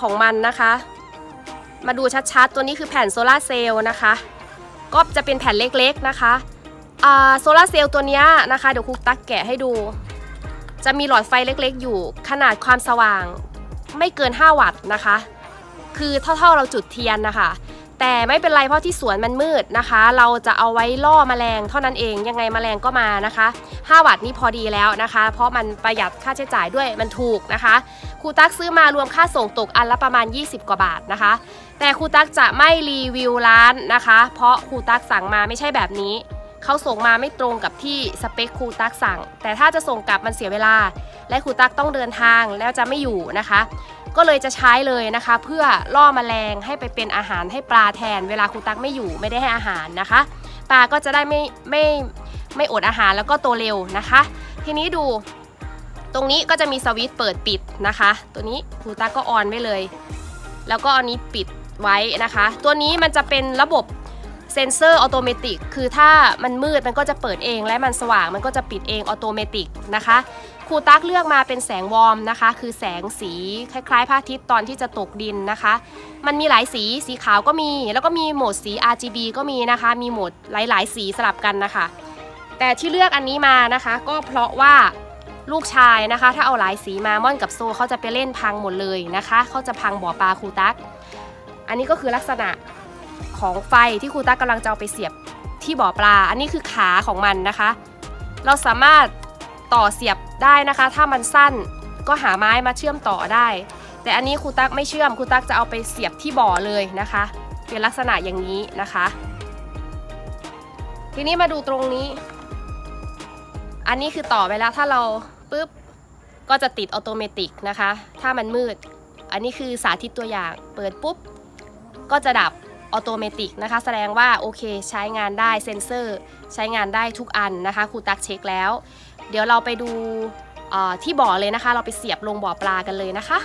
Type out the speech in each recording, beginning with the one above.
ของมันนะคะ มาดูชัดๆ ตัวนี้คือแผ่นโซลาเซลล์นะคะ ก็จะเป็นแผ่นเล็กๆนะคะโซลาเซลล์ตัวนี้นะคะ เดี๋ยวครูตักแกะให้ดู จะมีหลอดไฟเล็กๆ อยู่ขนาดความสว่างไม่เกิน 5 วัตต์นะคะ คือเท่าๆเราจุดเทียนนะคะ แต่ไม่เป็นไรเพราะที่สวนมันมืดนะคะ เราจะเอาไว้ล่อแมลงเท่านั้นเองยังไงแมลงก็มานะคะ 5 วัตต์นี่พอดีแล้วนะคะ เพราะมันประหยัดค่าใช้จ่ายด้วยมันถูกนะคะครูตักซื้อมารวมค่าส่งตกอันละประมาณ 20 กว่าบาทนะคะ แต่ครูตักจะไม่รีวิวร้านนะคะ เพราะครูตักสั่งมาไม่ใช่แบบนี้เขาส่งมาไม่ตรงกับที่สเปคครูตักสั่ง แต่ถ้าจะส่งกลับมันเสียเวลา และครูตักต้องเดินทางแล้วจะไม่อยู่นะคะ ก็เลยจะใช้เลยนะคะ เพื่อล่อแมลงให้ไปเป็นอาหารให้ปลาแทน เวลาครูตักไม่อยู่ไม่ได้ให้อาหารนะคะ ปลาก็จะได้ไม่ไม่ไม่อดอาหารแล้วก็โตเร็วนะคะ ทีนี้ดูตรงนี้ก็จะมีสวิตช์เปิดปิดนะคะ ตัวนี้ครูตักก็ออนไว้เลย แล้วก็อันนี้ปิดไว้นะคะ ตัวนี้มันจะเป็นระบบ เซนเซอร์ออโตเมติคือถ้ามันมืดมันก็จะเปิดเอง และมันสว่างมันก็จะปิดเองออโตเมตินะคะครูตักเลือกมาเป็นแสงวอร์มนะคะ คือแสงสีคล้ายๆพระอาทิตย์ตอนที่จะตกดินนะคะ มันมีหลายสีสีขาวก็มี แล้วก็มีโหมดสี RGB ก็มีนะคะ มีโหมดหลายๆ สีสลับกันนะคะ แต่ที่เลือกอันนี้มานะคะ ก็เพราะว่าลูกชายนะคะ ถ้าเอาหลายสีมาม่อนกับโซเขาจะไปเล่นพังหมดเลยนะคะเขาจะพังบ่อปลาครูตักอันนี้ก็คือลักษณะ ของไฟที่ครูตักกำลังจะเอาไปเสียบที่บ่อปลา อันนี้คือขาของมันนะคะ เราสามารถต่อเสียบได้นะคะ ถ้ามันสั้นก็หาไม้มาเชื่อมต่อได้ แต่อันนี้ครูตักไม่เชื่อมครูตักจะเอาไปเสียบที่บ่อเลยนะคะ เป็นลักษณะอย่างนี้นะคะ ทีนี้มาดูตรงนี้ อันนี้คือต่อไปแล้วถ้าเราปุ๊บก็จะติดออโตเมติกนะคะ ถ้ามันมืด อันนี้คือสาธิตตัวอย่าง เปิดปุ๊บ ก็จะดับ ออโตเมติกนะคะ แสดงว่าโอเคใช้งานได้เซ็นเซอร์ ใช้งานได้ทุกอันนะคะครูตักเช็คแล้ว เดี๋ยวเราไปดูที่บ่อเลยนะคะ เราไปเสียบลงบ่อปลากันเลยนะคะ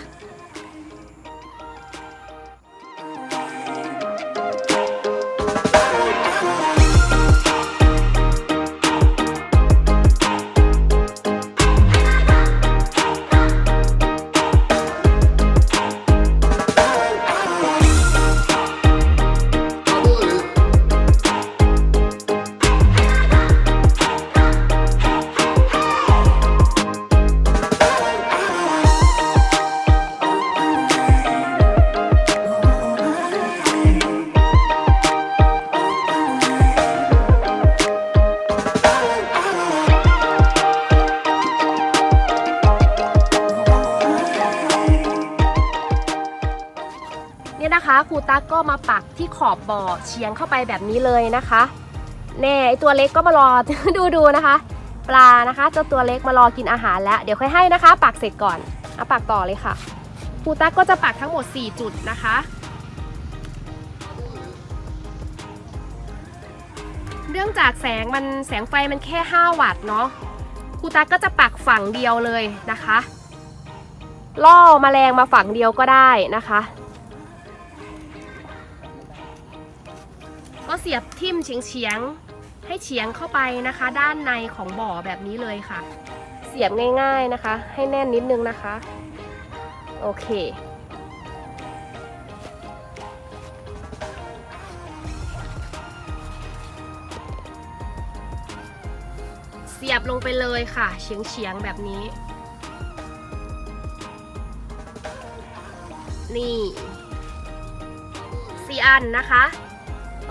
นะคะครูตั๊กก็มาปักที่ขอบบ่อเฉียงเข้าไปแบบนี้เลยนะคะแน่ไอตัวเล็กก็มารอ ดูดูนะคะ ปลานะคะเจ้าตัวเล็กมารอกินอาหารแล้ว เดี๋ยวค่อยให้นะคะ ปักเสร็จก่อนเอาปักต่อเลยค่ะครูตั๊กก็จะปักทั้งหมด 4 จุดนะคะ เนื่องจากแสงมันแสงไฟมันแค่ 5 วัตต์เนาะครูตั๊กก็จะปักฝั่งเดียวเลยนะคะ ล่อแมลงมาฝั่งเดียวก็ได้นะคะ เสียบทิ่มเฉียงๆ ให้เฉียงเข้าไปนะคะ ด้านในของบ่อแบบนี้เลยค่ะ เสียบง่าย ๆนะคะ ให้แน่นนิดนึงนะคะ โอเค เสียบลงไปเลยค่ะ เฉียงเฉียงๆแบบนี้ นี่สี่อันนะคะ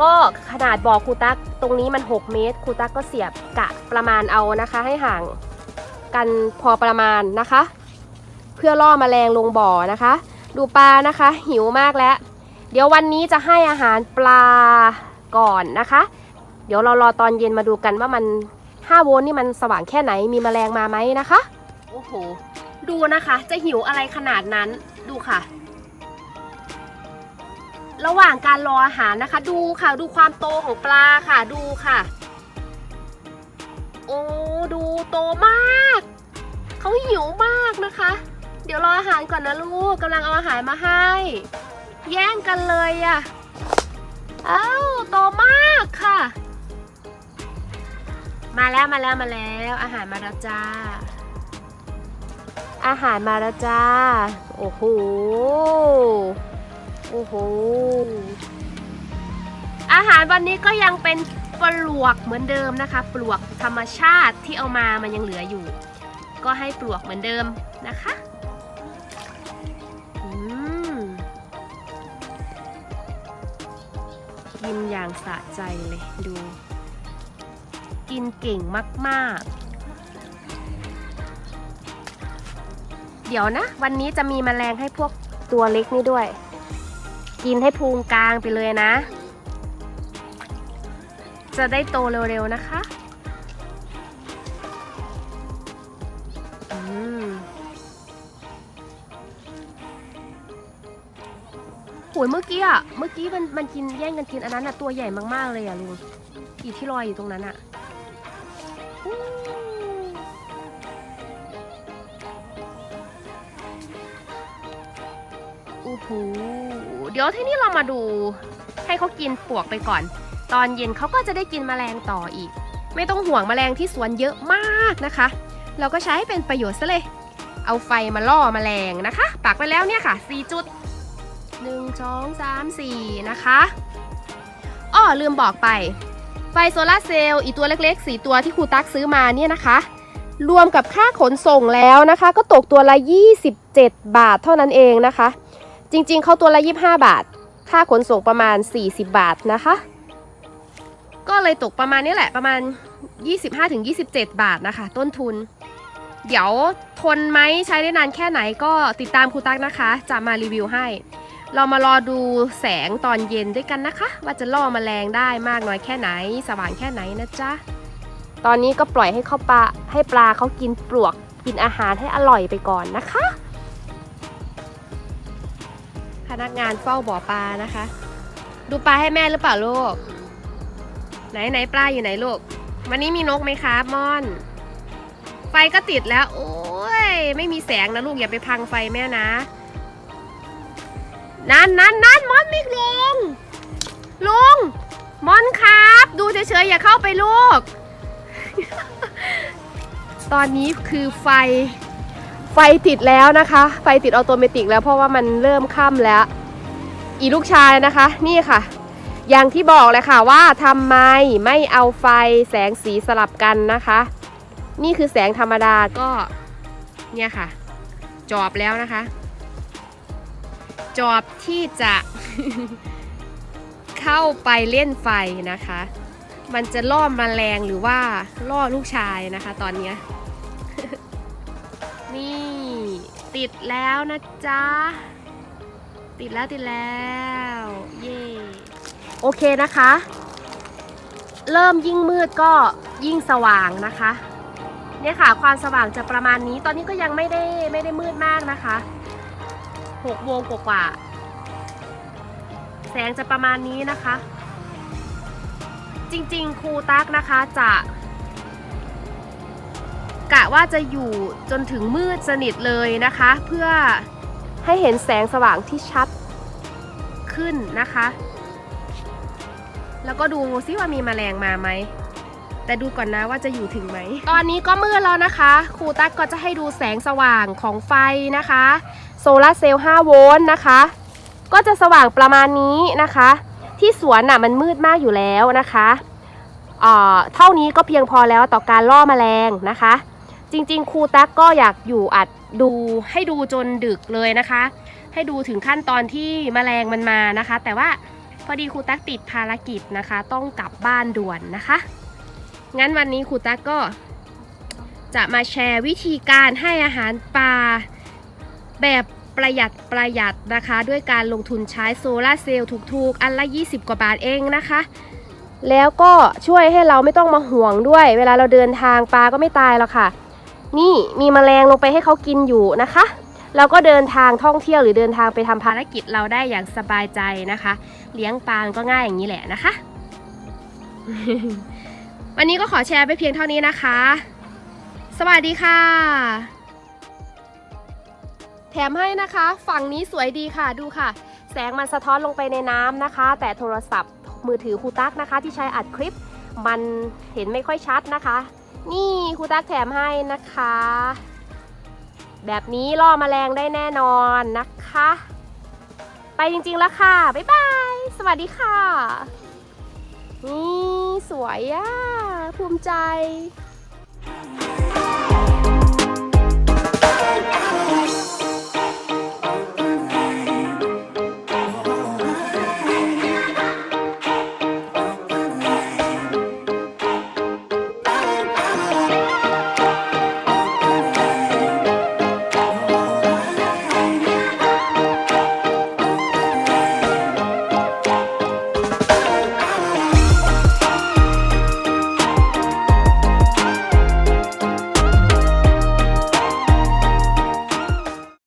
ก็ขนาดบ่อครูตักตรงนี้มัน 6 เมตรครูตักก็เสียบกะประมาณเอานะคะ ให้ห่างกันพอประมาณนะคะ เพื่อล่อมแมลงลงบ่อนะคะ ดูปลานะคะ หิวมากแล้ว เดี๋ยววันนี้จะให้อาหารปลาก่อนนะคะ เดี๋ยวเรารอตอนเย็นมาดูกันว่ามัน5โวลต์นี่มันสว่างแค่ไหนมีแมลงมาไหมนะคะ โอ้โห ดูนะคะ จะหิวอะไรขนาดนั้นดูค่ะ ระหว่างการรออาหารนะคะ ดูค่ะดูความโตของปลาค่ะดูค่ะ โอ้ดูโตมากเขาหิวมากนะคะ เดี๋ยวรออาหารก่อนนะลูกกำลังเอาอาหารมาให้ แย่งกันเลยอะ่ะอ้าวโตมากค่ะ มาแล้วมาแล้วมาแล้ว อาหารมาแล้วจ้า อาหารมาแล้วจ้า โอ้โห โอ้โห อาหารวันนี้ก็ยังเป็นปลวกเหมือนเดิมนะคะ ปลวกธรรมชาติที่เอามามันยังเหลืออยู่ ก็ให้ปลวกเหมือนเดิมนะคะอืมกินอย่างสะใจเลยดู กินเก่งมากๆ เดี๋ยวนะ วันนี้จะมีแมลงให้พวกตัวเล็กนี่ด้วย กินให้พุงกลางไปเลยนะ จะได้โตเร็วๆนะคะอืมโหยเมื่อกี้อะ เมื่อกี้มันมันกินแย่งกันกินอันนั้นอะตัวใหญ่มากๆเลยอะลุงอีที่ลอยอยู่ตรงนั้นอะ อู้อู้หูเดี๋ยวที่นี่เรามาดูให้เขากินปลวกไปก่อน ตอนเย็นเขาก็จะได้กินแมลงต่ออีก ไม่ต้องห่วงแมลงที่สวนเยอะมากนะคะ เราก็ใช้ให้เป็นประโยชน์ซะเลย เอาไฟมาล่อแมลงนะคะ ปักไปแล้วเนี่ยค่ะ 4 จุด 1 2 3 4 นะคะอ้อลืมบอกไป ไฟโซลาร์เซลล์อีตัวเล็กๆ 4 ตัวที่ครูตักซื้อมาเนี่ยนะคะรวมกับค่าขนส่งแล้วนะคะ ก็ตกตัวละ 27 บาทเท่านั้นเองนะคะ จริงๆ เขาตัวละ 25 บาท ค่าขนส่งประมาณ 40 บาทนะคะ ก็เลยตกประมาณนี้แหละประมาณ 25-27 บาทนะคะ ต้นทุน เดี๋ยวทนไหมใช้ได้นานแค่ไหนก็ติดตามครูตักนะคะ จะมารีวิวให้ เรามารอดูแสงตอนเย็นด้วยกันนะคะ ว่าจะล่อมแมลงได้มากน้อยแค่ไหน สว่างแค่ไหนนะจ๊ะตอนนี้ก็ปล่อยให้เขาปลาให้ปลาเขากินปลวกกินอาหารให้อร่อยไปก่อนนะคะ นักงานเฝ้าบ่อปลานะคะ ดูปลาให้แม่หรือเปล่าลูก ไหนไหนปลาอยู่ไหนลูก วันนี้มีนกไหมครับม่อน ไฟก็ติดแล้ว โอ้ยไม่มีแสงนะลูกอย่าไปพังไฟแม่นะ นั่นนั่นนั่นมอนมิกลุงลุงมอนครับ ดูเฉยๆอย่าเข้าไปลูก ตอนนี้คือไฟ ไฟติดแล้วนะคะ ไฟติดออโตเมติกแล้วเพราะว่ามันเริ่มค่ำแล้ว อีลูกชายนะคะ นี่ค่ะ อย่างที่บอกเลยค่ะว่าทำไมไม่เอาไฟแสงสีสลับกันนะคะ นี่คือแสงธรรมดาก็เนี่ยค่ะ จอบแล้วนะคะ จอบที่จะเข้าไปเล่นไฟนะคะ มันจะล่อมแมลงหรือว่าล่อลูกชายนะคะ ตอนเนี้ย นี่ ติดแล้วนะจ๊ะ ติดแล้วติดแล้ว เย่โอเคนะคะ เริ่มยิ่งมืดก็ยิ่งสว่างนะคะ เนี่ยค่ะความสว่างจะประมาณนี้ ตอนนี้ก็ยังไม่ได้ไม่ได้มืดมากนะคะหกโมงกว่าแสงจะประมาณนี้นะคะ จริงๆครูตักนะคะจะ กะว่าจะอยู่จนถึงมืดสนิทเลยนะคะ เพื่อให้เห็นแสงสว่างที่ชัดขึ้นนะคะ แล้วก็ดูซิว่ามีแมลงมาไหม แต่ดูก่อนนะว่าจะอยู่ถึงไหม ตอนนี้ก็มืดแล้วนะคะ ครูตั๊กก็จะให้ดูแสงสว่างของไฟนะคะ โซลาเซลล์ 5 โวลต์นะคะ ก็จะสว่างประมาณนี้นะคะ ที่สวนน่ะมันมืดมากอยู่แล้วนะคะเอ่อเท่านี้ก็เพียงพอแล้วต่อการล่อแมลงนะคะ จริงๆ ครูตั๊กก็อยากอยู่อัดดูให้ดูจนดึกเลยนะคะ ให้ดูถึงขั้นตอนที่แมลงมันมานะคะ แต่ว่าพอดีครูตั๊กติดภารกิจนะคะ ต้องกลับบ้านด่วนนะคะ งั้นวันนี้ครูตั๊กก็จะมาแชร์วิธีการให้อาหารปลาแบบประหยัดประหยัดนะคะ ด้วยการลงทุนใช้โซลาร์เซลล์ถูกๆ อันละ 20 กว่าบาทเองนะคะ แล้วก็ช่วยให้เราไม่ต้องมาห่วงด้วย เวลาเราเดินทางปลาก็ไม่ตายหรอกค่ะ นี่มีแมลงลงไปให้เขากินอยู่นะคะเราก็เดินทางท่องเที่ยวหรือเดินทางไปทำภารกิจเราได้อย่างสบายใจนะคะ เลี้ยงปลาก็ง่ายอย่างนี้แหละนะคะ วันนี้ก็ขอแชร์ไปเพียงเท่านี้นะคะ สวัสดีค่ะ แถมให้นะคะ ฝั่งนี้สวยดีค่ะดูค่ะ แสงมันสะท้อนลงไปในน้ำนะคะ แต่โทรศัพท์มือถือคูตักนะคะ ที่ใช้อัดคลิปมันเห็นไม่ค่อยชัดนะคะ นี่ครูตั๊กแถมให้นะคะ แบบนี้ล่อแมลงได้แน่นอนนะคะ ไปจริงๆแล้วค่ะ บ๊ายบาย สวัสดีค่ะ นี่ สวยอะภูมิใจ